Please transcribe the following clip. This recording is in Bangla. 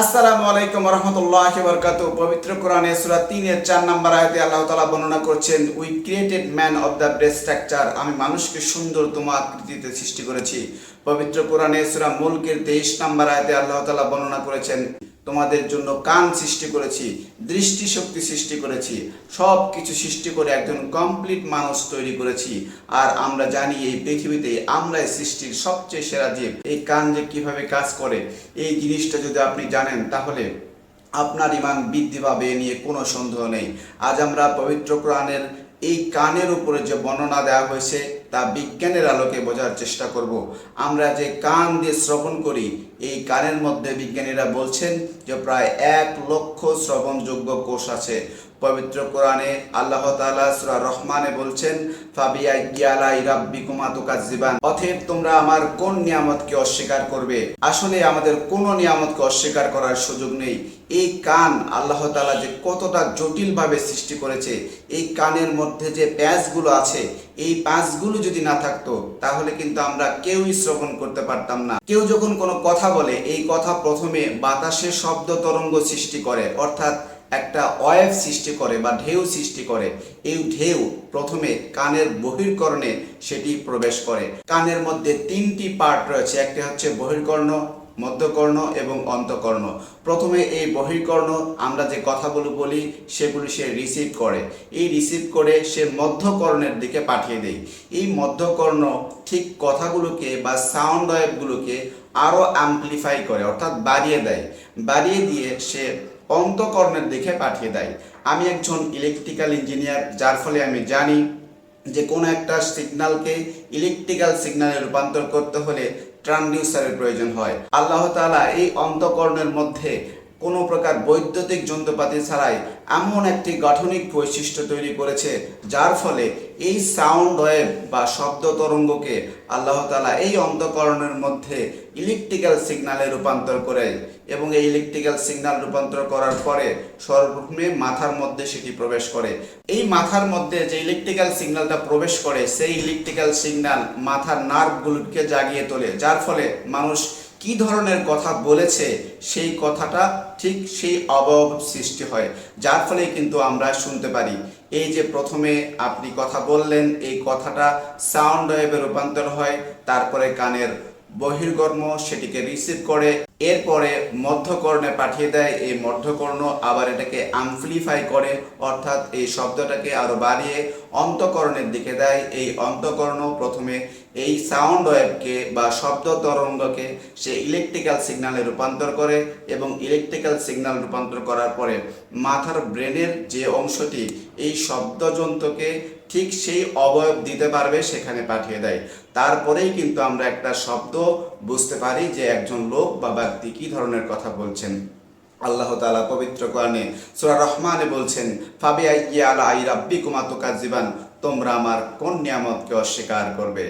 আসসালামু আলাইকুম রহমতুল্লাহ বরকাত পবিত্র কোরআনে সূরা 3 এর 4 নম্বর আয়তে আল্লাহ তালা বর্ণনা করছেন we created man of the brace structure আমি মানুষকে সুন্দরতম আকৃতিতে সৃষ্টি করেছি। পবিত্র কোরআনে সুরা মুলকের 23 নম্বর আয়তে আল্লাহ তালা বর্ণনা করেছেন তোমাদের জন্য কান সৃষ্টি করেছি, দৃষ্টিশক্তি সৃষ্টি করেছি সব কিছু সৃষ্টি করে একজন কমপ্লিট মানুষ তৈরি করেছি। আর আমরা জানি এই পৃথিবীতে আমরাই সৃষ্টির সবচেয়ে সেরা জীব। এই কান যে কীভাবে কাজ করে, এই জিনিসটা যদি আপনি জানেন, তাহলে আপনার ইমান বৃদ্ধি পাবে, এ নিয়ে কোনো সন্দেহ নেই। আজ আমরা পবিত্র কোরআনের এই কানের উপরে যে বর্ণনা দেওয়া হয়েছে তা বিজ্ঞানের আলোকে বোঝার চেষ্টা করব। আমরা যে কান দিয়ে শ্রবণ করি, এই কানের মধ্যে বিজ্ঞানীরা বলছেন যে প্রায় এক লক্ষ শ্রবণযোগ্য কোষ আছে। পবিত্র কোরআনে আল্লাহ তাআলা সূরা রহমানে বলছেন, ফাবিয়া গিয়ালাই রাব্বিকুমা তুকাজ্জিবান অতএব তোমরা আমার কোন নিয়ামতকে অস্বীকার করবে? আসলে আমাদের কোনো নিয়ামতকে অস্বীকার করার সুযোগ নেই। এই কান আল্লাহ তাআলা যে কতটা জটিলভাবে সৃষ্টি করেছে, এই কানের মধ্যে যে প্যাঁচগুলো আছে, এই প্যাঁচগুলো যদি না থাকতো, তাহলে কিন্তু আমরা কেউই শ্রবণ করতে পারতাম না। কেউ যখন কোনো কথা বলে, এই কথা প্রথমে বাতাসে শব্দ তরঙ্গ সৃষ্টি করে, অর্থাৎ একটা ওয়েভ সৃষ্টি করে বা ঢেউ সৃষ্টি করে। এই ঢেউ প্রথমে কানের বহির্কর্ণে সেটি প্রবেশ করে। কানের মধ্যে তিনটি পার্ট রয়েছে, একটি হচ্ছে বহির্কর্ণ মধ্যকর্ণ এবং অন্তকর্ণ। প্রথমে এই বহির্কর্ণ আমরা যে কথাগুলো বলি, সেগুলি সে রিসিভ করে। এই রিসিভ করে সে মধ্যকর্ণের দিকে পাঠিয়ে দেয়। এই মধ্যকর্ণ ঠিক কথাগুলোকে বা সাউন্ড ওয়েভগুলোকে আরও অ্যাম্পলিফাই করে, অর্থাৎ বাড়িয়ে দেয়। বাড়িয়ে দিয়ে সে অন্তকর্ণের দিকে পাঠিয়ে দেয়। আমি একজন ইলেকট্রিক্যাল ইঞ্জিনিয়ার যার ফলে আমি জানি যে কোনো একটা সিগনালকে ইলেকট্রিক্যাল সিগনালে রূপান্তর করতে হলে ট্রান্সডিউসারের প্রয়োজন হয়। আল্লাহ তালা এই অন্তকরণের মধ্যে কোনো প্রকার বৈদ্যুতিক যন্ত্রপাতি ছাড়াই এমন একটি গঠনিক বৈশিষ্ট্য তৈরি করেছে, যার ফলে এই সাউন্ড ওয়েভ বা শব্দ তরঙ্গকে আল্লাহ তাআলা এই অন্তকরণের মধ্যে ইলেকট্রিক্যাল সিগনালে রূপান্তর করে এবং এই ইলেকট্রিক্যাল সিগনাল রূপান্তর করার পরে সর্বপ্রথমে মাথার মধ্যে সেটি প্রবেশ করে। এই মাথার মধ্যে যে ইলেকট্রিক্যাল সিগনালটা প্রবেশ করে, সেই ইলেকট্রিক্যাল সিগনাল মাথার নার্ভগুলোকে জাগিয়ে তোলে, যার ফলে মানুষ কি ধরনের কথা বলেছে, সেই কথাটা ঠিক সেই অবয়ব সৃষ্টি হয়। যার ফলে কিন্তু আমরা শুনতে পারি, এই যে প্রথমে আপনি কথা বললেন, এই কথাটা সাউন্ড ওয়েভে রূপান্তর হয়, তারপরে কানের বহির্গর্ম সেটিকে রিসিভ করে। এরপরে মধ্যকর্ণে পাঠিয়ে দেয়, এই মধ্যকর্ণ আবার এটাকে অ্যাম্পলিফাই করে, অর্থাৎ এই শব্দটাকে আরও বাড়িয়ে অন্তকরণের দিকে দেয়। এই অন্তকর্ণ প্রথমে এই সাউন্ড ওয়েভকে বা শব্দ তরঙ্গকে সে ইলেকট্রিক্যাল সিগনালে রূপান্তর করে এবং ইলেকট্রিক্যাল সিগনাল রূপান্তর করার পরে মাথার ব্রেনের যে অংশটি, এই শব্দযন্ত্রকে ঠিক সেই অবয়ব দিতে পারবে, সেখানে পাঠিয়ে দেয়। তারপরেই কিন্তু আমরা একটা শব্দ বুঝতে পারি যে একজন লোক বা ব্যক্তি কি ধরনের কথা বলছেন? আল্লাহ তালা পবিত্র কোরআনে সুরা রহমানে বলছেন ফাবিআইয়া আলা আই রাব্বি কুমাতো কাজীবান তোমরা আমার কোন নিয়ামতকে অস্বীকার করবে?